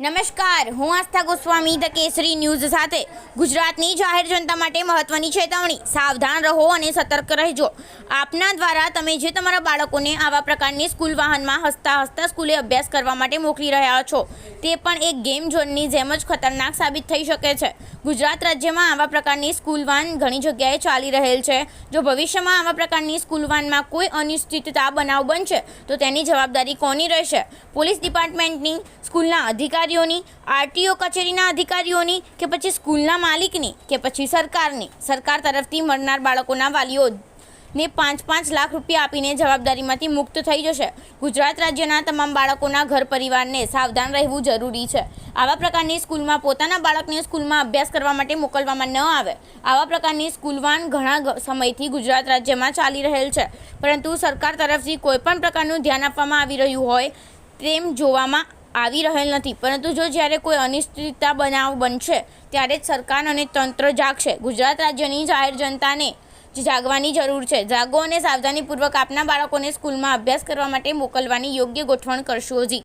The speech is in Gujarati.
નમસ્કાર, હું આસ્થા ગોસ્વામી, ધ કેસરી ન્યૂઝ સાથે. ગુજરાતની જાહેર જનતા માટે મહત્વની ચેતવણી. સાવધાન રહો અને સતર્ક રહેજો. આપના દ્વારા તમે જે તમારા બાળકોને આવા પ્રકારની સ્કૂલ વાહનમાં હસતા હસતા સ્કૂલે અભ્યાસ કરવા માટે મોકલી રહ્યા છો, તે પણ એક ગેમ ઝોનની જેમ જ ખતરનાક સાબિત થઈ શકે છે. ગુજરાત રાજ્યમાં આવા પ્રકારની સ્કૂલ વાન ઘણી જગ્યાએ ચાલી રહેલ છે. જો ભવિષ્યમાં આવા પ્રકારની સ્કૂલ વાનમાં કોઈ અનિશ્ચિતતા, બનાવ બનશે, તો તેની જવાબદારી કોની રહેશે? પોલીસ ડિપાર્ટમેન્ટની સ્કૂલના અધિકારીઓની, આરટીઓ કચેરીના અધિકારીઓની કે પછી સ્કૂલના માલિકની કે પછી સરકારની. સરકાર તરફથી મળનાર બાળકોના વાલીઓ ને પાંચ પાંચ લાખ રૂપિયા આપીને જવાબદારીમાંથી મુક્ત થઈ જશે. ગુજરાત રાજ્યના તમામ બાળકોના ઘર પરિવારને સાવધાન રહેવું જરૂરી છે. આવા પ્રકારની સ્કૂલમાં પોતાના બાળકને સ્કૂલમાં અભ્યાસ કરવા માટે મોકલવામાં ન આવે. આવા પ્રકારની સ્કૂલ વાન ઘણા સમયથી ગુજરાત રાજ્યમાં ચાલી રહેલ છે. પરંતુ સરકાર તરફથી કોઈપણ પ્રકારનું ધ્યાન આપવામાં આવી રહ્યું હોય તેમ જોવામાં આવી રહેલ નથી. પરંતુ જો જ્યારે કોઈ અનિશ્ચિતતા બનાવ બનશે, ત્યારે જ સરકાર અને તંત્ર જાગશે. ગુજરાત રાજ્યની જાહેર જનતાને જાગવાની જરૂર છે. જાગો અને સાવધાનીપૂર્વક આપના બાળકોને સ્કૂલમાં અભ્યાસ કરવા માટે મોકલવાની યોગ્ય ગોઠવણ કરશો જી.